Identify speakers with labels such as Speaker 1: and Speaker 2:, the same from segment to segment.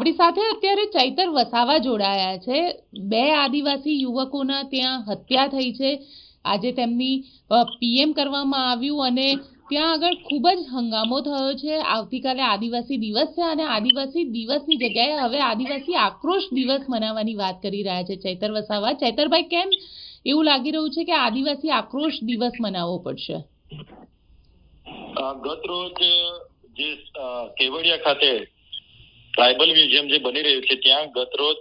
Speaker 1: આપણી સાથે અત્યારે ચૈતર વસાવા જોડાયા છે. બે આદિવાસી યુવકોના ત્યાં હત્યા થઈ છે. આજે તેમની પીએમ કરવામાં આવ્યું અને ત્યાં આગળ ખૂબ જ હંગામો થયો છે. આવતીકાલે આદિવાસી દિવસ છે અને આદિવાસી દિવસની જગ્યાએ હવે આદિવાસી આક્રોશ દિવસ મનાવવાની વાત કરી રહ્યા છે ચૈતર વસાવા. ચૈતરભાઈ, કેમ એવું લાગી રહ્યું છે કે આદિવાસી આક્રોશ દિવસ મનાવવો પડશે?
Speaker 2: ગત રોજ જે કેવડિયા ખાતે ટ્રાઇબલ મ્યુઝિયમ જે બની રહ્યું છે, ત્યાં ગત રોજ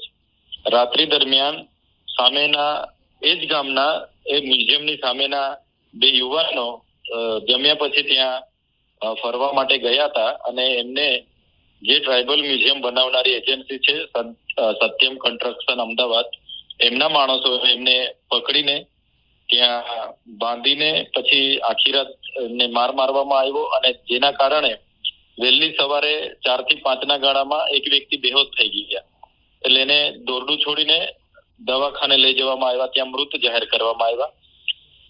Speaker 2: રાત્રિ દરમિયાન સામેના એ જ ગામના એ મ્યુઝિયમની સામેના બે યુવાનો જમ્યા પછી ત્યાં ફરવા માટે ગયા હતા અને એમને જે ટ્રાઇબલ મ્યુઝિયમ બનાવનારી એજન્સી છે સત્યમ કન્સ્ટ્રક્શન અમદાવાદ, એમના માણસો એમને પકડીને ત્યાં બાંધીને પછી આખી રાત એમને માર મારવામાં આવ્યો અને જેના કારણે વહેલી સવારે ચારથી પાંચના ગાળામાં એક વ્યક્તિ બેહોશ થઈ ગયા. એટલે એને દોરડું છોડીને દવાખાને લઈ જવામાં આવ્યા. ત્યાં મૃત જાહેર કરવામાં આવ્યા.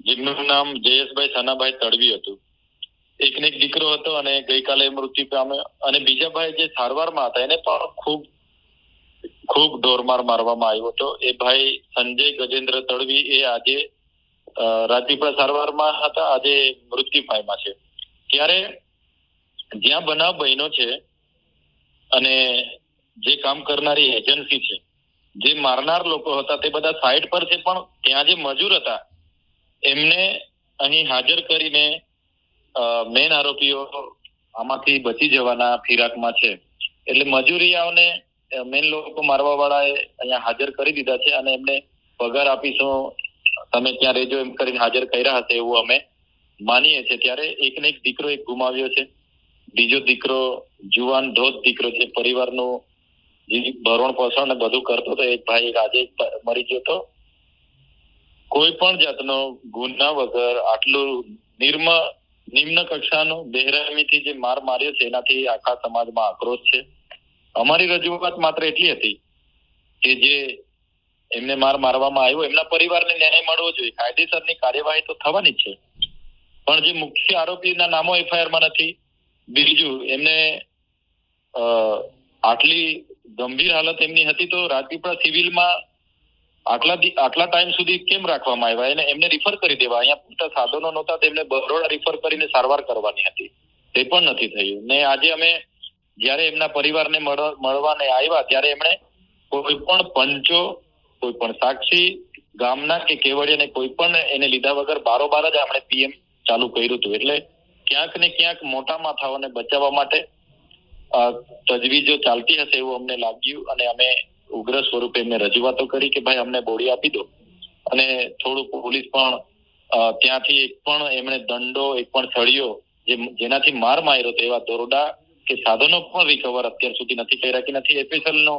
Speaker 2: જેમનું નામ જયેશભાઈ સનાભાઈ તડવી હતું. એકને એક દીકરો હતો અને ગઈકાલે મૃત્યુ પામ્યો અને બીજા ભાઈ જે સારવારમાં હતા, એને પણ ખૂબ ખૂબ ઢોરમાર મારવામાં આવ્યો હતો. એ ભાઈ સંજય ગજેન્દ્ર તડવી એ આજે રાજપીપળા સારવારમાં હતા. આજે મૃત્યુ પામ્યા છે. ત્યારે જ્યાં બનાવ બન્યો છે અને જે કામ કરનારી એજન્સી છે, જે મારનાર લોકો હતા, તે બધા સાઈડ પર છે, પણ ત્યાં જે મજૂર હતા, એમને અહીં હાજર કરીને મેન આરોપીઓ આમાંથી બચી જવાના ફિરાકમાં છે. એટલે મજૂરિયાઓને મેન લોકો મારવા વાળાએ અહીંયા હાજર કરી દીધા છે અને એમને પગાર આપીશું, તમે ત્યાં રહેજો એમ કરીને હાજર કર્યા હશે એવું અમે માનીએ છીએ. ત્યારે એકને એક દીકરો એક ગુમાવ્યો છે. બીજો દીકરો જુવાન ધોધ દીકરો છે પરિવારનું ભરણ પોષણ ને બધું કરતો હતો એક ભાઈ આજે મરી ગયો હતો. કોઈ પણ જાતનો ગુના વગર આટલું નિર્મ, નિમ્ન કક્ષાનો બેહરામીથી જે માર માર્યો છે, એનાથી આખા સમાજમાં આક્રોશ છે. અમારી રજૂઆત માત્ર એટલી હતી કે જે એમને માર મારવામાં આવ્યો, એમના પરિવારને ન્યાય મળવો જોઈએ. કાયદેસરની કાર્યવાહી તો થવાની છે. પણ જે મુખ્ય આરોપીના નામો એફઆઈઆરમાં નથી બીજું, એમને આટલી ગંભીર હાલત એમની હતી તો રાજપીપળા સિવિલમાં આટલા આટલા ટાઈમ સુધી કેમ રાખવામાં આવ્યા? એને, એમને રિફર કરી દેવા. અહીંયા પૂરતા સાધનો નહોતા તેમને બરોડા રિફર કરીને સારવાર કરવાની હતી. તે પણ નથી થયું. ને આજે અમે જ્યારે એમના પરિવારને મળવા, મળવાને આવ્યા, ત્યારે એમણે કોઈ પણ પંચો, કોઈ પણ સાક્ષી ગામના કે કેવડિયાને કોઈ પણ એને લીધા વગર બારોબાર જ આપણે પીએમ ચાલુ કર્યું હતું. એટલે ક્યાંક ને ક્યાંક મોટા માથાઓને બચાવવા માટે તજવીજો ચાલતી હશે એવું અમને લાગ્યું અને અમે ઉગ્ર સ્વરૂપે એમને રજૂઆતો કરી કે ભાઈ અમને બોડી આપી દો. અને થોડું પોલીસ પણ ત્યાંથી એક પણ એમણે દંડો, એક પણ સળિયો જેનાથી માર માર્યો હતો એવા દોરડા કે સાધનો પણ રિકવર અત્યાર સુધી નથી કર્યા કે નથી એફએસએલ નો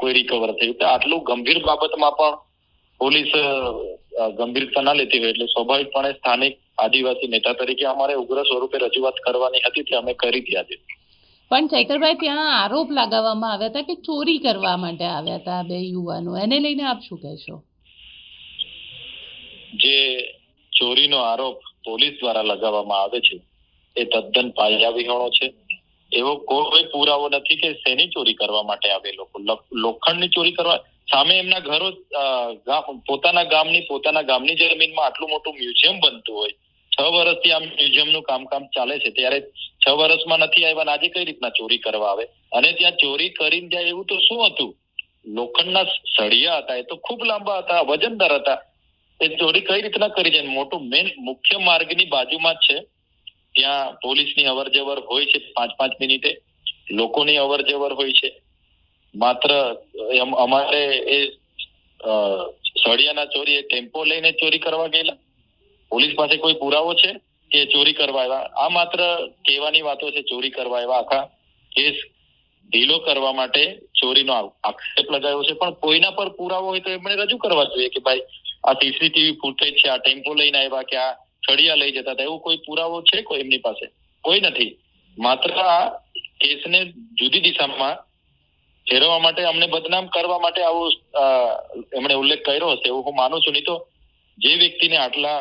Speaker 2: કોઈ રિકવર થયું. તો આટલું ગંભીર બાબતમાં પણ પોલીસ ગંભીરતા ના લેતી હોય એટલે સ્વાભાવિકપણે સ્થાનિક આદિવાસી નેતા તરીકે અમારે ઉગ્ર સ્વરૂપે રજૂઆત કરવાની હતી તે અમે કરી હતી આજે
Speaker 1: પણ ચૈતરભાઈ ત્યાં આરોપ લગાવવામાં આવ્યા હતા કે ચોરી કરવા માટે આવ્યા હતા બે યુવાનો. એને લઈને આપ શું કહેશો?
Speaker 2: જે ચોરીનો આરોપ પોલીસ દ્વારા લગાવવામાં આવે છે એ તદ્દન પાયા વિહોણો છે. એવો કોઈ પુરાવો નથી કે શેની ચોરી કરવા માટે આવે લોકો. લોખંડની ચોરી કરવા સામે એમના ઘરો પોતાના ગામની પોતાના ગામની જમીનમાં આટલું મોટું મ્યુઝિયમ બનતું હોય છ વર્ષથી આ મ્યુઝિયમનું કામકાજ ચાલે છે, ત્યારે છ વર્ષમાં નથી આવ્યા આજે કઈ રીતના ચોરી કરવા આવે? અને ત્યાં ચોરી કરીને જાય એવું તો શું હતું? લોખંડના સળિયા હતા, એ તો ખૂબ લાંબા હતા, વજનદાર હતા. એ ચોરી કઈ રીતના કરી જાય? મોટું મેન મુખ્ય માર્ગની બાજુમાં જ છે. ત્યાં પોલીસની અવર જવર હોય છે પાંચ પાંચ મિનિટે. લોકોની અવર જવર હોય છે. માત્ર અમારે એ સળિયાના ચોરી, એ ટેમ્પો લઈને ચોરી કરવા ગયેલા. પોલીસ પાસે કોઈ પુરાવો છે કે ચોરી કરવા આવ્યા? આ માત્ર કહેવાની વાતો છે, ચોરી કરવા આવ્યા આખા કેસ ઢીલો કરવા માટે ચોરીનો આક્ષેપ લગાવ્યો છે. પણ કોઈના પર પુરાવો હોય તો એમણે રજૂ કરવા જોઈએ કે ભાઈ, આ સીસીટીવી ફૂટેજ છે, આ ટેમ્પો લઈને આવ્યા કે આ સળિયા લઈ જતા હતા, એવું કોઈ પુરાવો છે કોઈ એમની પાસે? કોઈ નથી. માત્ર આ કેસને જુદી દિશામાં ફેરવવા માટે, અમને બદનામ કરવા માટે આવો એમણે ઉલ્લેખ કર્યો હશે, એવું હું માનું છું. નહીં તો જે વ્યક્તિને આટલા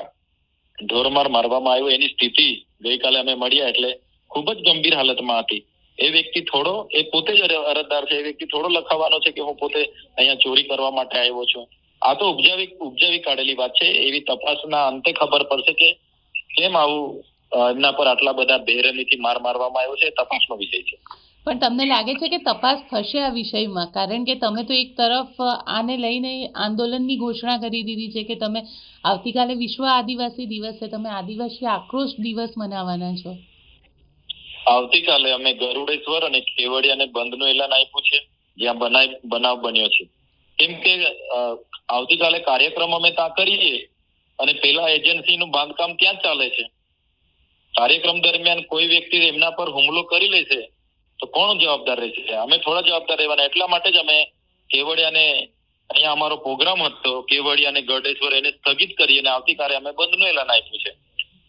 Speaker 2: ઢોરમાર મારવામાં આવ્યો. એની સ્થિતિ ગઈકાલે અમે મળ્યા એટલે ખૂબ જ ગંભીર હાલતમાં હતી. એ વ્યક્તિ થોડો, એ પોતે જ અરજદાર છે. એ વ્યક્તિ થોડો લખાવવાનો છે કે હું પોતે અહીંયા ચોરી કરવા માટે આવ્યો છું. આ તો ઉપજાવી ઉપજાવી કાઢેલી વાત છે. એવી તપાસના અંતે ખબર પડશે કે કેમ આવું એમના પર આટલા બધા બેરમીથી માર મારવામાં આવ્યો છે. તપાસનો વિષય છે.
Speaker 1: પણ તમને લાગે છે કે તપાસ થશે આ વિષયમાં? કારણ કે તમે તો એક તરફ આને લઈને આંદોલનની ઘોષણા કરી દીધી છે કે તમે આવતીકાલે વિશ્વ આદિવાસી દિવસ છે, તમે આદિવાસી આક્રોશ દિવસ મનાવવાના છો.
Speaker 2: આવતીકાલે અમે ગરુડેશ્વર અને કેવડિયાને બંધનું એલાન આપ્યું છે, જ્યાં બનાવ બનાવ બન્યો છે. કેમ કે આવતીકાલે કાર્યક્રમ અમે ત્યાં કરીએ અને પેલા એજન્સીનું બાંધકામ ત્યાં ચાલે છે. કાર્યક્રમ દરમિયાન કોઈ વ્યક્તિ એમના પર હુમલો કરી લેશે તો કોણ જવાબદાર રહેશે? અમે થોડા જવાબદાર રહેવાના. એટલા માટે જ અમે કેવડિયાને અહીંયા અમારો પ્રોગ્રામ હતો. કેવડિયા અને ગઢેશ્વર એને સ્થગિત કરી અને આવતીકાલે અમે બંધનું એલાન આપ્યું છે.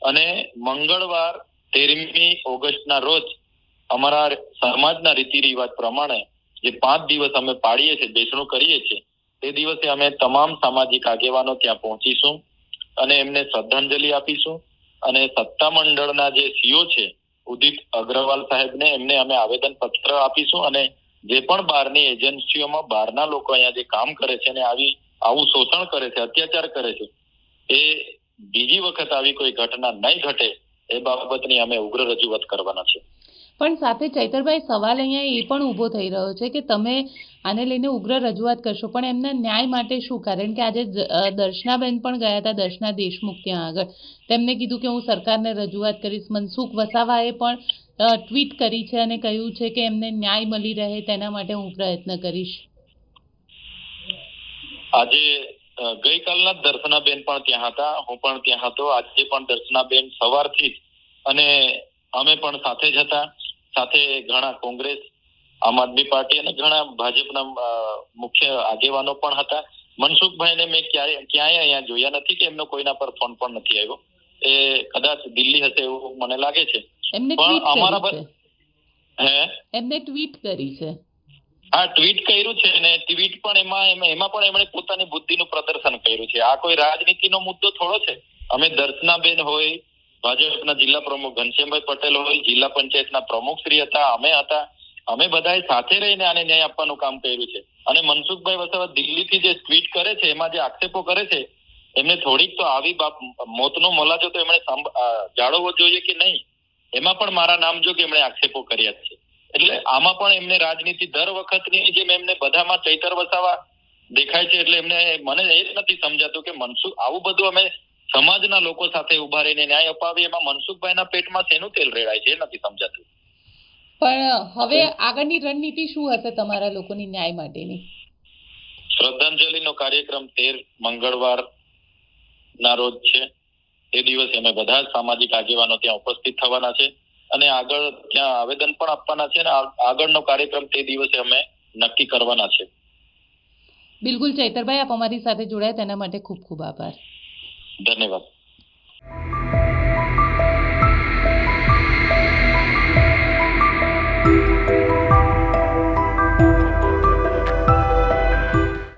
Speaker 2: અને મંગળવાર તેરમી ઓગસ્ટના રોજ અમારા સમાજના રીતિ રિવાજ પ્રમાણે જે પાંચ દિવસ અમે પાડીએ છીએ, બેસણું કરીએ છીએ, તે દિવસે અમે તમામ સામાજિક આગેવાનો ત્યાં પહોંચીશું અને એમને શ્રદ્ધાંજલિ આપીશું. અને સત્તા મંડળના જે સીઓ છે ઉદિત અગ્રવાલ સાહેબને એમને અમે આવેદન પત્ર આપીશું અને જે પણ બહારની એજન્સીઓમાં બહારના લોકો અહીંયા જે કામ કરે છે અને આવી, આવું શોષણ કરે છે, અત્યાચાર કરે છે, એ બીજી વખત આવી કોઈ ઘટના નહીં ઘટે, એ બાબતની અમે ઉગ્ર રજૂઆત કરવાના છે
Speaker 1: પણ સાથે ચૈતરભાઈ સવાલ અહીંયા એ પણ ઊભો થઈ રહ્યો છે કે તમે આને લઈને ઉગ્ર રજૂઆત કરશો. પણ એમના ન્યાય માટે શું? કારણ કે આજે દર્શનાબેન પણ ગયા હતા, દર્શના દેશમુખ ત્યાં આગળ. તેમને કીધું કે હું સરકારને રજૂઆત કરીશ. મનસુખ વસાવાએ પણ ટ્વીટ કરી છે અને કહ્યું છે કે એમને ન્યાય મળી રહે તેના માટે હું પ્રયત્ન કરીશ.
Speaker 2: આજે ગઈકાલના જ દર્શનાબેન પણ ત્યાં હતા. હું પણ ત્યાં હતો. આજે પણ દર્શનાબેન સવારથી જ અને અમે પણ સાથે જ હતા. સાથે ઘણા કોંગ્રેસ આમ આદમી પાર્ટી અને ઘણા ભાજપના મુખ્ય આગેવાનો પણ હતા. મનસુખભાઈને મેં ક્યારે ક્યાંય અહીંયા જોયા નથી કે એમનો કોઈના પર ફોન પણ નથી આવ્યો. એ કદાચ દિલ્હી હશે એવું મને લાગે છે. પણ અમારા પર- હે?
Speaker 1: એમને ટ્વીટ કરી છે.
Speaker 2: હા ટ્વીટ કર્યું છે ને ટ્વીટ પણ એમાં એમાં એમાં પણ એમણે પોતાની બુદ્ધિનું પ્રદર્શન કર્યું છે. આ કોઈ રાજનીતિનો મુદ્દો થોડો છે? અમે દર્શનાબેન હોય ભાજપના જિલ્લા પ્રમુખ ઘનશ્યામભાઈ પટેલ હોય, જિલ્લા પંચાયતના પ્રમુખ શ્રી હતા, અમે હતા. અમે બધાએ સાથે રહીને આને ન્યાય આપવાનું કામ કર્યું છે. અને મનસુખભાઈ વસાવા દિલ્હીથી જે ટ્વીટ કરે છે, એમાં જે આક્ષેપો કરે છે, એમને થોડીક તો આવી બાપ, મોતનો મલાજો તો એમણે જાળવવો જોઈએ કે નહીં? એમાં પણ મારા નામ જો કે એમણે આક્ષેપો કર્યા છે. એટલે આમાં પણ એમને રાજનીતિ દર વખતની જેમ એમને બધામાં ચૈતર વસાવા દેખાય છે, એટલે એમને મને એ જ નથી સમજાતું કે મનસુખ, આવું બધું અમે સમાજના લોકો સાથે ઊભા રહીને ન્યાય અપાવે એમાં મનસુખભાઈના પેટમાં શેનું તેલ રેડાય છે એ નથી સમજાતું.
Speaker 1: પણ હવે આગળની રણનીતિ શું હશે તમારા લોકોની ન્યાય માટેની?
Speaker 2: શ્રદ્ધાંજલિનો કાર્યક્રમ તેર મંગળવાર ના રોજ છે. તે દિવસે અમે બધા જ સામાજિક આગેવાનો ત્યાં ઉપસ્થિત થવાના છે અને આગળ ત્યાં આવેદન પણ આપવાના છે અને આગળનો કાર્યક્રમ તે દિવસે અમે નક્કી કરવાના છે.
Speaker 1: બિલકુલ ચૈતરભાઈ આપ અમારી સાથે જોડાયા તેના માટે ખૂબ ખૂબ આભાર.
Speaker 2: ધન્યવાદ.